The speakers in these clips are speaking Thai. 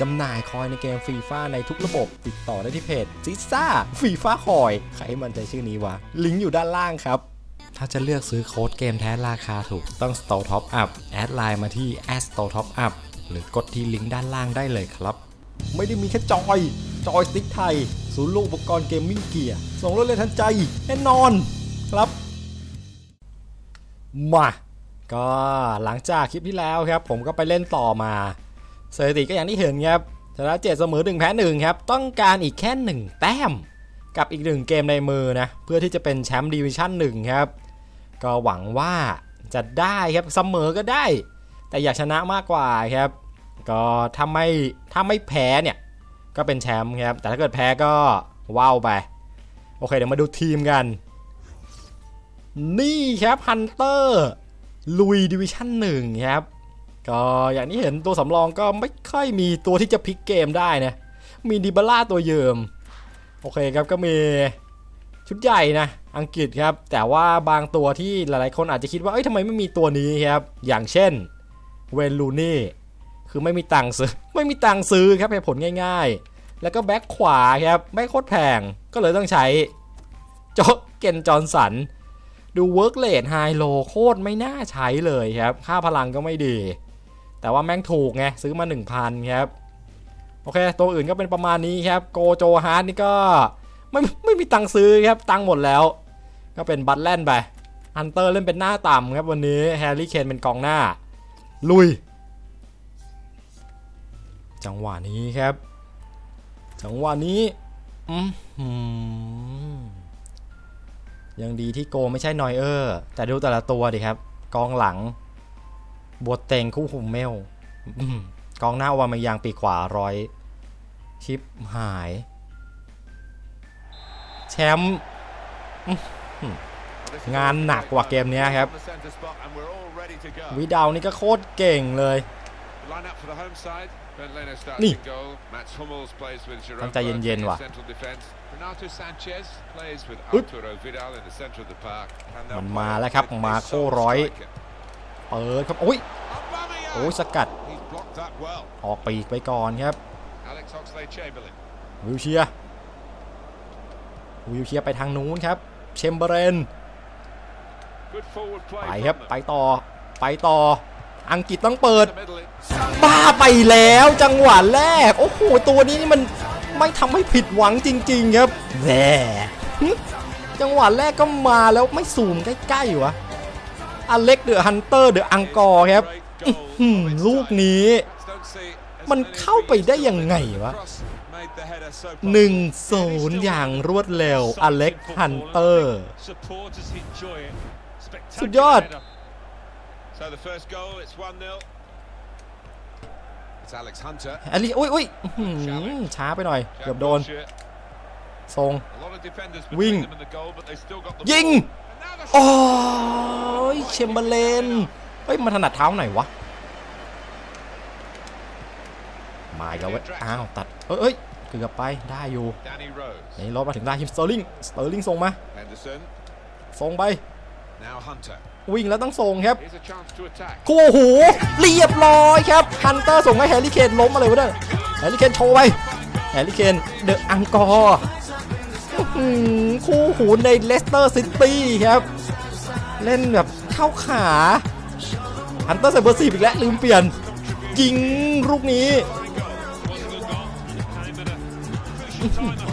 จำหน่ายคอยในเกมฟีฟ่าในทุกระบบ ติดต่อได้ที่เพจซิซ่าฟีฟ่าคอย ใครให้มันใจชื่อนี้วะ ลิงก์อยู่ด้านล่างครับ ถ้าจะเลือกซื้อโค้ดเกมแท้ราคาถูกต้อง Store Top Up แอดไลน์มาที่ @store top up หรือกดที่ลิงก์ด้านล่างได้เลยครับ ไม่ได้มีแค่จอย จอยสติ๊กไทย ศูนย์รวมอุปกรณ์เกมมิ่งเกียร์ส่งรถเลยทันใจแน่นอนครับ มา ก็หลังจากคลิปที่แล้วครับ ผมก็ไปเล่นต่อมา สถิติก็อย่างที่เห็นครับชนะเจ็ดเสมอหนึ่งแพ้หนึ่งครับ ต้องการอีกแค่หนึ่งแต้ม กับอีกหนึ่งเกมในมือนะ เพื่อที่จะเป็นแชมป์ดิวิชั่นหนึ่งครับ ก็หวังว่าจะได้ครับเสมอก็ได้ แต่อยากชนะมากกว่าครับ ก็ถ้าไม่ถ้าไม่แพ้เนี่ย ก็เป็นแชมป์ครับ แต่ถ้าเกิดแพ้ก็ว้าวไป โอเคเดี๋ยวมาดูทีมกัน นี่ครับฮันเตอร์ลุยดิวิชั่นหนึ่งครับ ก็อย่างที่เห็นตัวสำรองก็ไม่ค่อยมีตัวที่จะพลิกเกมได้นะ มีดิบาร่าตัวเยิม โอเคครับก็มีชุดใหญ่นะอังกฤษครับ แต่ว่าบางตัวที่หลายๆคนอาจจะคิดว่าเอ้ยทำไมไม่มีตัวนี้ครับ อย่างเช่นเวนลูนี่คือไม่มีตังค์ซื้อไม่มีตังค์ซื้อครับเหตุผลง่ายๆ แล้วก็แบ็คขวาครับไม่โคตรแพงก็เลยต้องใช้โจเกนจอนสันดูเวิร์กเลดไฮโลโคตรไม่น่าใช้เลยครับ ค่าพลังก็ไม่ดี แต่ว่าแม่งถูกไงซื้อมา 1,000ครับโอเค ตัวอื่นก็เป็นประมาณนี้ครับโกโจฮาร์ดนี่ก็ไม่ไม่มีตังค์ซื้อครับตังค์หมดแล้ว ก็เป็นบัตแลนไปฮันเตอร์เล่นเป็นหน้าต่ำครับวันนี้แฮร์รี่เคนเป็นกองหน้า ลุย จังหวะนี้ครับ จังหวะนี้ยังดีที่โกไม่ใช่นอยเออร์ แต่ดูแต่ละตัวดิครับ กองหลัง บวเตงคู่หุมเมลอืมกองหน้าวามายังปีกขวาร้อยชิปหาย แชมป์อื้อหืองานหนักกว่าเกมเนี้ยครับวิวิดาวนี่ก็โคตรเก่งเลยนี่นี่ต้องใจเย็นๆว่ะอึ๊บมันมาแล้วครับ มาโคร้อย เปิดครับโอ้ยโอ้ยสกัด ออกปีกไปก่อนครับวิวเชียวิวเชียไปทางนู้นครับ เชมเบรนไปครับไปต่อไปต่อ อังกฤษต้องเปิด บ้าไปแล้วจังหวะแรก โอ้โห ตัวนี้นี่มันไม่ทำให้ผิดหวังจริง ๆ ครับแหมจังหวะแรกก็มาแล้วไม่ซูมใกล้ๆวะ อเล็กเดอะฮันเตอร์เดอะอังกอร์ครับลูกนี้มันเข้าไปได้ยังไงวะหนึ่งศูนย์อย่างรวดเร็วอเล็กฮันเตอร์ สุดยอดอลิอุ้อุ้ยอื้อหือช้าไปหน่อย เกือบโดน ทรง วิ่ง ยิง โอ้ยเชมเบอร์เลนเฮ้ยมันถนัดเท้าไหนวะมาอีกแล้วเว้ยอ้าวตัดเอ้ยเอ้ยเกือบไปได้อยู่นี่รถมาถึงได้ฮิมสเตอร์ลิงสเตอร์ลิงส่งมาส่งไปวิ่งแล้วต้องส่งครับคู่หูเรียบร้อยครับฮันเตอร์ส่งให้แฮร์รี่เคนล้มมาเลยวะเนี่ยแฮร์รี่เคนโชว์ไปแฮร์รี่เคนเดอะอังกอร์อื้อหือ คู่หูในเลสเตอร์ซิตี้ครับ เล่นแบบเข้าขาฮันเตอร์ใส่เบอร์สีอีกแล้วลืมเปลี่ยน ยิงลูกนี้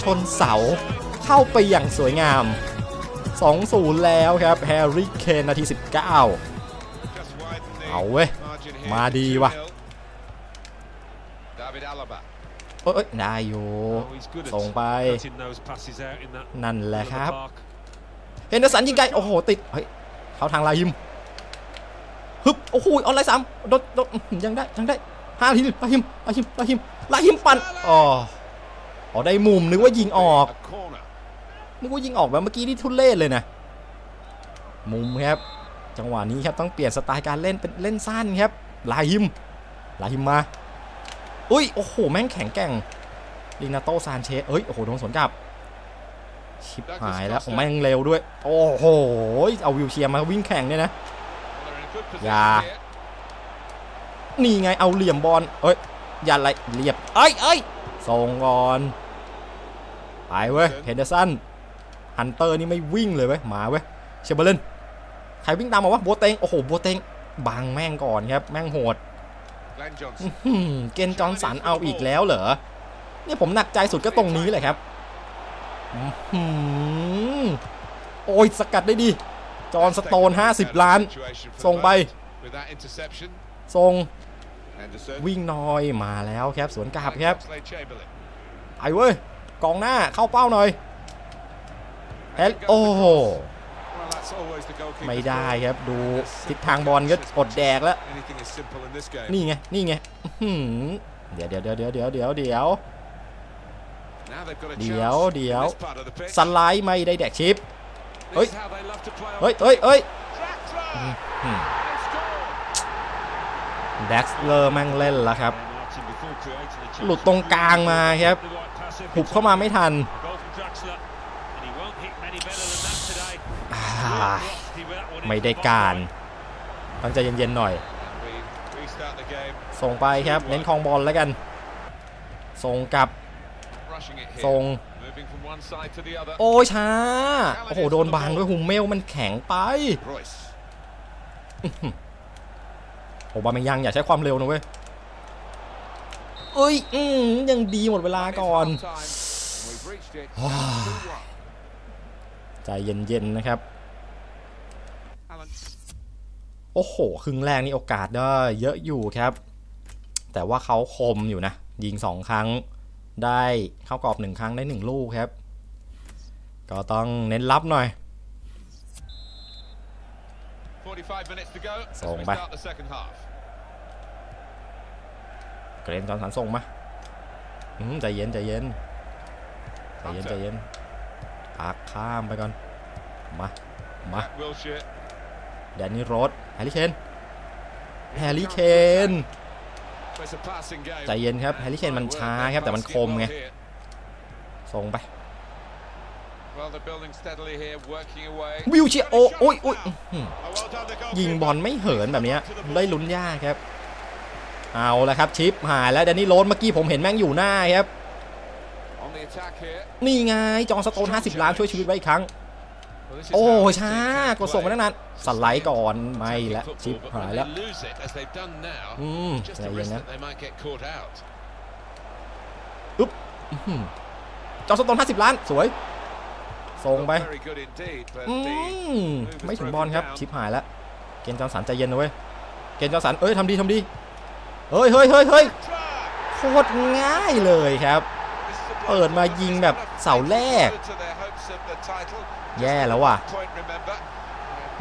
ชนเสาเข้าไปอย่างสวยงาม 2-0 แล้วครับ แฮร์รี่เคนนาที 19 เอาเว้ย มาดีว่ะ เอ้ยได้อยู่ส่งไป นั่นแหละครับ เฮนเดอร์สันยิงไกล โอ้โห ติด เฮ้ย เข้าทางลาฮิมฮึบ โอ้โหออนไลน์สามโดดโดดอื้อหือยังได้ ยังได้ห้าทีลาฮิมลาฮิมลาฮิมลาฮิมปั่นอ๋ออ๋อได้มุมนึกว่ายิงออก นึกว่ายิงออกแบบเมื่อกี้นี่ทุเล่เลยนะ มุมครับ จังหวะนี้ครับต้องเปลี่ยนสไตล์การเล่นเป็นเล่นสั้นครับ ลาฮิม ลาฮิมมา อุ้ยโอ้โหแม่งแข็งแกร่งลินาโตซานเชสเอ้ยโอ้โหโดนสวนกลับชิบหายแล้วโอ้แม่งเร็วด้วย โอ้โหเอาวิวเชียร์มาวิ่งแข่งเนี่ยนะอย่านี่ไงเอาเหลี่ยมบอลเอ้ยอย่าไรเรียบเอ้ยเอ้ยส่งก่อนไปเว้ยเฮนเดอร์สันฮันเตอร์นี่ไม่วิ่งเลยเว้ยมาเว้ยเชเบอร์เลนใครวิ่งตามมาวะโบเตงโอ้โหโบเตงบังแม่งก่อนครับ แม่งโหด Glenn Johnson. หืม เกนจอห์นสันเอาอีกแล้วเหรอเนี่ยผมหนักใจสุดก็ตรงนี้เลยครับอื้อหือโอ้ยสกัดได้ดี จอห์นสโตน 50 ล้าน Situation for ส่งไป both With that interception, ส่ง Henderson. วิ่งหน้อยมาแล้วครับ สวนกลับครับ Oxlade-Chamberlain. ไปเว้ย กองหน้าเข้าเป้าหน่อยเอลโอ้ ไม่ได้ goal. ครับดูทิศทางบอลก็อดแดกแล้ว Anything is simple in this game. นี่ไง นี่ไงอื้อหือเดี๋ยวเดี๋ยวเดี๋ยวเดี๋ยวเดี๋ยวเดี๋ยวเดี๋ยว Now they've got a เดี๋ยว chance เดี๋ยว in this part of the pitch. สไลด์ไม่ได้แดกชิปเฮ้ย This is how they love to play on เฮ้ยเฮ้ยเฮ้ย track try. อืม They score. แด็กเลอร์แม่งเล่นแล้วครับ หลุดตรงกลางมาครับหุบเข้ามาไม่ทันอ่า ไม่ได้การต้องใจเย็นๆหน่อย And we restart the game, ส่งไปครับ เน้นคลองบอลแล้วกัน ส่งกลับ rushing it here. ส่ง Moving from one side to the other. โอ้ยช้า โอ้โห โดนบางด้วยฮุมเมลมันแข็งไป Royce. โอบาเมยังอย่าใช้ความเร็วนะเว้ยเอ้ย อืมยังดีหมดเวลา It's ก่อน ใจเย็นๆนะครับ Alan. โอ้โห ครึ่งแรกนี่โอกาสได้เยอะอยู่ครับ แต่ว่าเขาคมอยู่นะ ยิงสองครั้งได้เข้ากรอบหนึ่งครั้งได้หนึ่งลูกครับ ก็ต้องเน้นรับหน่อย45 minutes to go as ส่ง we ไป start the second half. เกรนจอห์นสันส่งมาอืมใจเย็นใจเย็นใจเย็นใจเย็น พักข้ามไปก่อน มา มา Jack Wilshere. แดนนี่โรสแฮร์รี่เคนแฮร์รี่เคน It's a passing game. ใจเย็นครับแฮร์รี่เคนมันช้าครับแต่มันคมไงส่งไป Well, they're building steadily here, working away. วิวเชียโอโอ้ยโอ้ยอื้อหือ Oh, well done, the goalkeeper. ยิงบอลไม่เหินแบบเนี้ยได้ลุ้นยากครับ เอาละครับชิปหายแล้วแดนนี่โรสเมื่อกี้ผมเห็นแม่งอยู่หน้าครับ นี่ไงจอห์นสโตน 50 ล้านช่วยชีวิตไว้อีกครั้ง Well, this is โอ้ how ช้า teams can กดส่งมา play. ตั้งนานสไลด์ก่อนไม่ Attacking ละ football, ชิป but หาย when แล้ว they lose it, as they've done now, อืม just ใจ a เย็น risk นะ that they might get caught out. จอห์นสโตน 50 ล้านสวยส่งไป Very good indeed, but อื the มไม่ถึงบอลครับชิปหายแล้วเกณฑ์จอห์นสันใจเย็นนะเว้ยเกณฑ์จอห์นสันเอ้ยทำดีทำดีเฮ้ยเฮ้ยเฮ้ยเฮ้ย try. โคตรง่ายเลยครับ This is a เปิดมายิงแบบเสาแรก to their hopes of the title. แย่แล้วว่ะ Point, remember.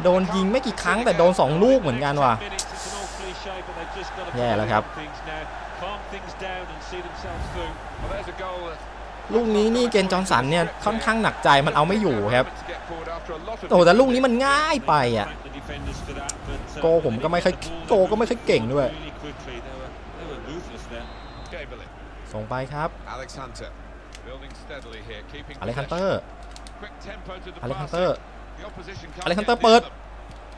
โดนยิงไม่กี่ครั้งแต่โดน 2 ลูกเหมือนกันว่ะ แย่แล้วครับ Well, there's a goal that ลูกนี้นี่เกณฑ์จอห์นสันเนี่ยค่อนข้างหนักใจมันเอาไม่อยู่ครับ to get forward after a lot of โอ้แต่ลูกนี้มันง่ายไปอะ โกผมก็ไม่ค่อยโกก็ไม่ค่อยเก่งด้วย Chamberlain. ส่งไปครับ Alex Hunter building steadily here, keeping อเล็กซันเตอร์ Quick tempo to the อเล็กซัน passing. เตอร์ The opposition can't อเล็กซัน get เตอร์ near เปิด them.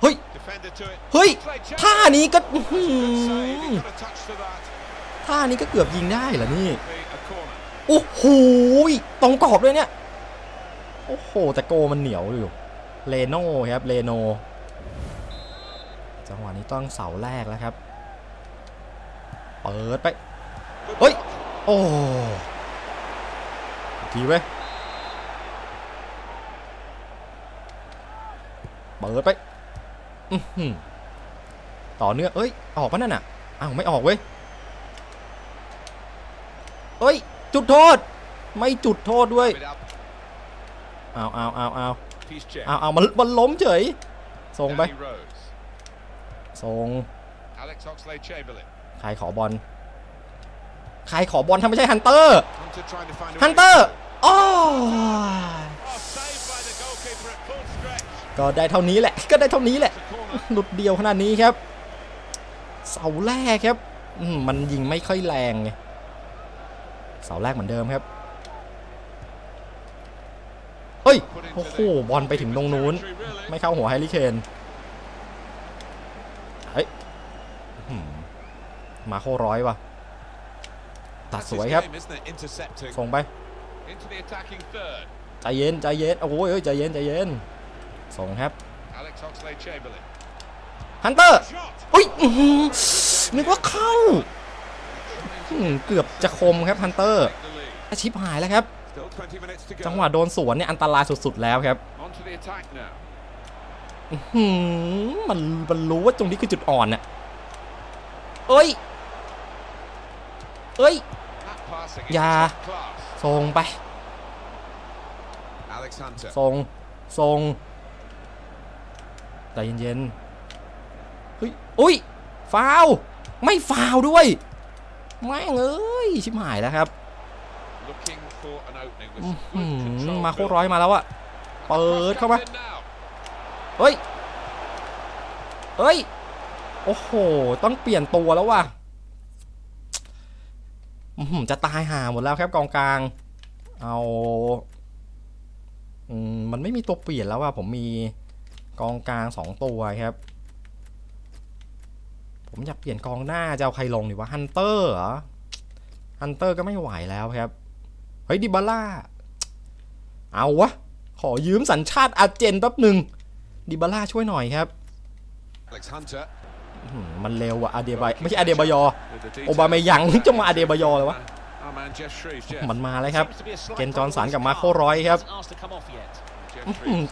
เฮ้ย Defender to it. เฮ้ย Play chance. ท่านี้ก็อื้อหื Good save. อ He got a touch to that. ท่านี้ก็เกือบยิงได้เหรอนี่ Be a corner. โอ้โหตรงกรอบเลยเนี่ยโอ้โหแต่โกมันเหนียวอยู่เลโน่ครับเลโนจังหวะนี้ต้องเสาแรกแล้วครับ เปิดไป Good เฮ้ย block. โอ้อีก ทีเว้ยเปิดไปอื้อหือต่อเนื่องเอ้ย ออกปะนั่นน่ะอ้าวไม่ออกเว้ยเอ้ย จุดโทษ ไม่จุดโทษด้วย It up. เอาเอาเอาเอา He's checked. เอาเอามันมันล้มเฉยส่งไป Danny Rose. ส่ง Alex Oxlade-Chamberlain. ใครขอบอลใครขอบอลถ้าไม่ใช่ฮันเตอร์ Hunter trying to find a ฮัน way เตอร์ ก็ได้เท่านี้แหละ ก็ได้เท่านี้แหละ It's a corner. หลุดเดียวขนาดนี้ครับ เสาแรกครับอืมมันยิงไม่ค่อยแรงไง เสาแรกเหมือนเดิมครับ เฮ้ย โอ้โห บอลไปถึงตรงนู้น ไม่เข้าหัวแฮร์รี่เคน เฮ้ยอื้อหือมาโคร้อยว่ะตัด That's สวย his ครับ game, isn't it? Intercepting ส่งไป into the attacking third. ใจเย็นใจเย็นโอ้โหเอ้ยใจเย็นใจเย็นส่งครับ Alex Oxlade-Chamberlain. ฮันเตอร์ Shot. อุ้ยอื้อหือนึกว่าเข้าอืมเกือบจะคมครับฮันเตอร์ The lead. ชิปหายแล้วครับ Still 20 minutes to go. จังหวะโดนสวนเนี่ยอันตรายสุดๆแล้วครับ Onto the attack now. หืมมันมันรู้ว่าตรงนี้คือจุดอ่อนน่ะเอ้ย เอ้ย That passing is Yeah. top class. ส่งไป Alex Hunter. ส่งส่งใจเย็นๆเฮ้ยอุ้ยฟาวล์ไม่ฟาวล์ด้วยแม่งเอ้ยชิบหายแล้วครับ Looking for an opening อื้อ with หื good อ control. มาโคตรร้อยมาแล้วอะเปิดเข้ามา Comes in now. เฮ้ยเฮ้ย โอ้โห ต้องเปลี่ยนตัวแล้วว่ะอื้อหือ จะตายห่าหมดแล้วครับกองกลาง เอาอืมมันไม่มีตัวเปลี่ยนแล้วว่ะผมมีกองกลางสองตัวครับ ผมอยากเปลี่ยนกองหน้าจะเอาใครลงดีวะฮันเตอร์เหรอฮันเตอร์ก็ไม่ไหวแล้วครับ เฮ้ยดิบาร่า เอาวะ ขอยืมสัญชาติอาร์เจนแป๊บหนึ่งดิบาร่าช่วยหน่อยครับ มันเร็วว่ะอาเดียบไม่ใช่อาเดียบยอโอบาไมยังจะมาอาเดียบยอเลยวะมันมาแล้วครับ เกนจอนสันกับมาโครอยครับ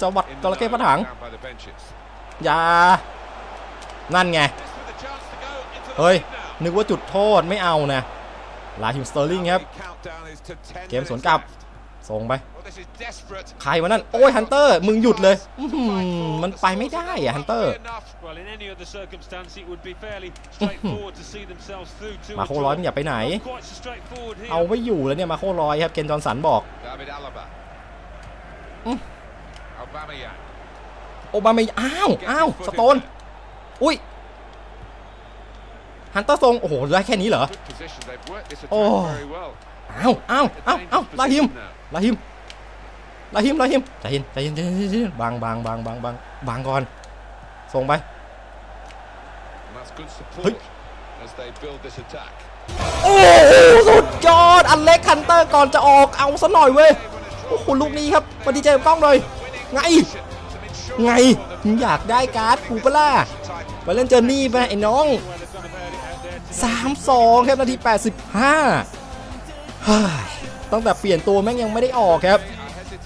จะวัดจระเข้พระถังอย่านั่นไง เฮ้ย นึกว่าจุดโทษไม่เอานะลาฮิมสเตอร์ลิงครับ เกมสวนกลับ ส่งไป Well, this is desperate. ใครวะนั่น โอ้ยฮันเตอร์ มึงหยุดเลยอื้อหือมันไปไม่ได้อะฮันเตอร์ Well, in any other circumstance, it would be fairly straightforward to see themselves through to มา a โคร้อย draw. มึงอย่าไปไหน Not quite so straightforward here. เอาไม่อยู่แล้วเนี่ยมาโคร้อยครับเกนจอห์นสันบอก David Alaba. อืม Aubameyang. โอบาเมยอ้าวอ้าวสโตน อุ้ยฮันเตอร์ทรงโอ้โหได้แค่นี้เหรอ Good position. They've worked this attack Oh. very well. อ้าวอ้าว A อ้าว dangerous อ้าวลาฮิม position now. ลาฮิมลาฮิมลาฮิมใจเย็นใจเย็นใจเย็นใจเย็นบางบางบางบางบางบางก่อน ส่งไป And that's good support Hey. as they build this attack. โอ้โหสุดยอด อันเล็กคันเตอร์ก่อนจะออกเอาซะหน่อยเว้ย โอ้โห ลูกนี้ครับมาดีใจกับกล้องเลย ไงไงมึงอยากได้การ์ดกูปะล่ะไปเล่นเจอร์นี่ไปไอ้น้อง Well, they've gone about it out there today. 3-2 ครับนาที 85เฮ้ย ตั้งแต่เปลี่ยนตัวแม่งยังไม่ได้ออกครับ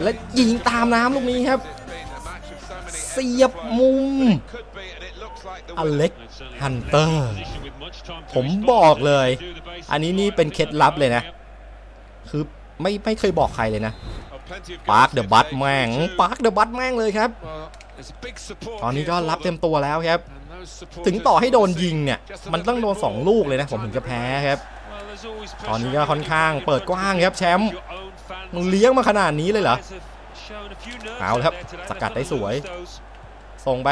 และยิงตามน้ำลูกนี้ครับ เสียบมุม อเล็กฮันเตอร์ ผมบอกเลย อันนี้นี่เป็นเคล็ดลับเลยนะ คือไม่ไม่เคยบอกใครเลยนะปาร์คเดอะบัตแม่งปาร์คเดอะบัตแม่งเลยครับ ตอนนี้ก็รับเต็มตัวแล้วครับ ถึงต่อให้โดนยิงเนี่ย มันต้องโดน 2 ลูกเลยนะ ผมถึงจะแพ้ครับ ตอนนี้ pressure ก็ค่อนข้างเปิดกว้างครับแชมป์ Your own fans มึงเลี้ยงมาขนาดนี้เลยเหรอ have shown a few nerves เอาละครับ out there today. สกัดได้ They've สวย gotta lose those. ส่งไป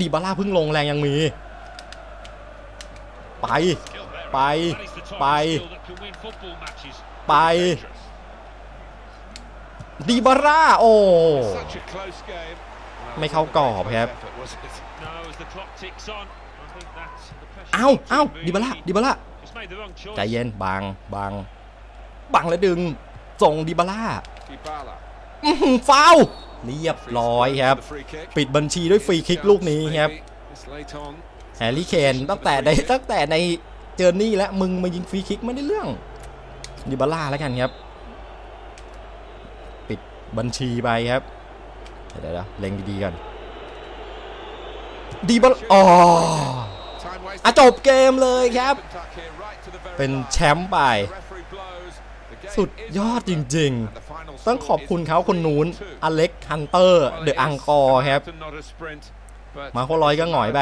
ดีบาร่าเพิ่งลงแรงยังมี ไปไป That is the type ไป of skill that can win football matches. ไปดีบาร่าโอ้ไม่เข้ากรอบครับ No, as the clock ticks on, I think that the pressure เอ้า not เอ้า to ดีบาร่า really- ดีบาร่า It's made the wrong choice. ใจเย็นบางบางบังแล้วดึงส่งดีบาร่าอื้อหือฟาวล์เรียบร้อยครับ ปิดบัญชีด้วยฟรีคิกลูกนี้ครับแฮร์รี่เคนตั้งแต่ในตั้งแต่ในเจอร์นี่แล้วมึงมายิงฟรีคิกไม่ได้เรื่องดิบาร่าแล้วกันครับ ปิดบัญชีไปครับเดี๋ยวเดี๋ยวเล็งดีๆกันดีบาอ๋ออะจบเกมเลยครับ เป็นแชมป์ไป สุดยอดจริงๆ ต้องขอบคุณเขาคนนู้นอเล็กฮันเตอร์เดอะอังกอร์ครับ มาโคลอยก็หงอยไป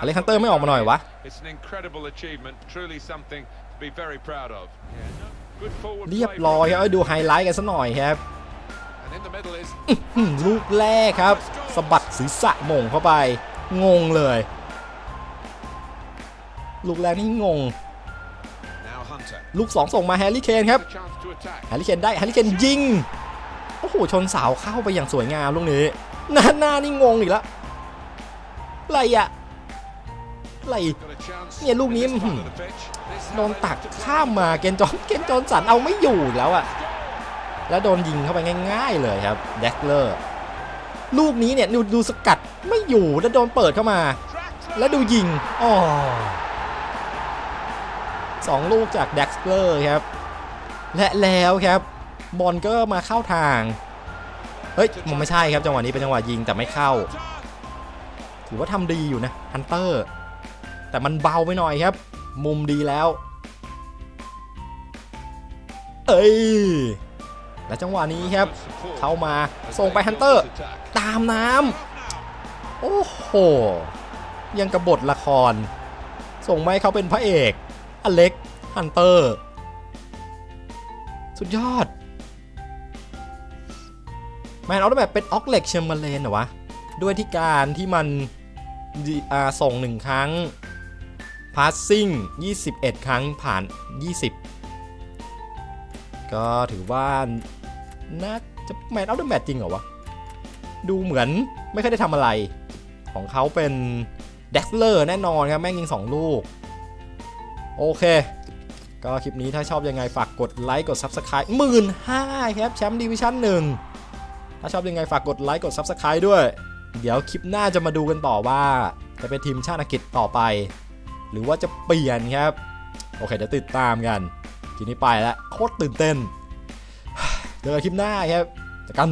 อเล็กฮันเตอร์ไม่ออกมาหน่อยวะเรียบร้อยครับเอาดูไฮไลท์กันสักหน่อยครับอืมลูกแรกครับสะบัดศีรษะหม่งเข้าไป งงเลย ลูกแรกนี่งง ลูก 2 ส่งมาแฮร์รี่เคนครับ แฮร์รี่เคนได้ แฮร์รี่เคนยิง โอ้โห ชนเสาเข้าไปอย่างสวยงามลูกนี้ หน้าหน้านี่งงอีกแล้วอะไรอะอะไร Got a chance. เนี่ยลูกนี้ in this อื้อ part หือ of the pitch. This โดน how they ตัก like to play. ข้ามมาเกนจอนเกนจอนสันเอาไม่อยู่อีกแล้วอะแล้วโดนยิงเข้าไปง่ายๆเลยครับแดกเลอร์ลูกนี้เนี่ยดูดูสกัดไม่อยู่แล้วโดนเปิดเข้ามา แล้วดูยิงอ๋อ สองลูกจากแด็กสเลอร์ครับ และแล้วครับ บอลก็มาเข้าทาง เฮ้ย มันไม่ใช่ครับจังหวะนี้เป็นจังหวะยิงแต่ไม่เข้า ถือว่าทำดีอยู่นะฮันเตอร์ แต่มันเบาไปหน่อยครับ มุมดีแล้ว เอ้ยและจังหวะนี้ครับ เข้ามาส่งไปฮันเตอร์ ตามน้ำโอ้โห ยังกระบทละคร ส่งไมาให้เขาเป็นพระเอก อเล็กฮันเตอร์ สุดยอด แมนออฟแบบเป็นออกเล็กเชมเบอร์เลนเหรอวะ ด้วยที่การที่มันส่งหนึ่งครั้งพาสซิ่ง 21 ครั้งผ่าน 20 ก็ถือว่าน่าจะแมนออฟเดอะแมตจริงเหรอวะ ดูเหมือนไม่ค่อยได้ทำอะไร ของเขาเป็นเด็กเลอร์แน่นอนครับ แม่งยิง 2 ลูก โอเค ก็คลิปนี้ถ้าชอบยังไงฝากกดไลค์กด Subscribe หมื่นห้าครับแชมป์ดิวิชั่นหนึ่งถ้าชอบยังไงฝากกดไลค์กด Subscribe ด้วย เดี๋ยวคลิปหน้าจะมาดูกันต่อว่า จะเป็นทีมชาติอังกฤษต่อไป หรือว่าจะเปลี่ยนครับ โอเคเดี๋ยวติดตามกันทีนี้ไปแล้วโคตรตื่นเต้นเจอกันคลิปหน้าครับเจอกัน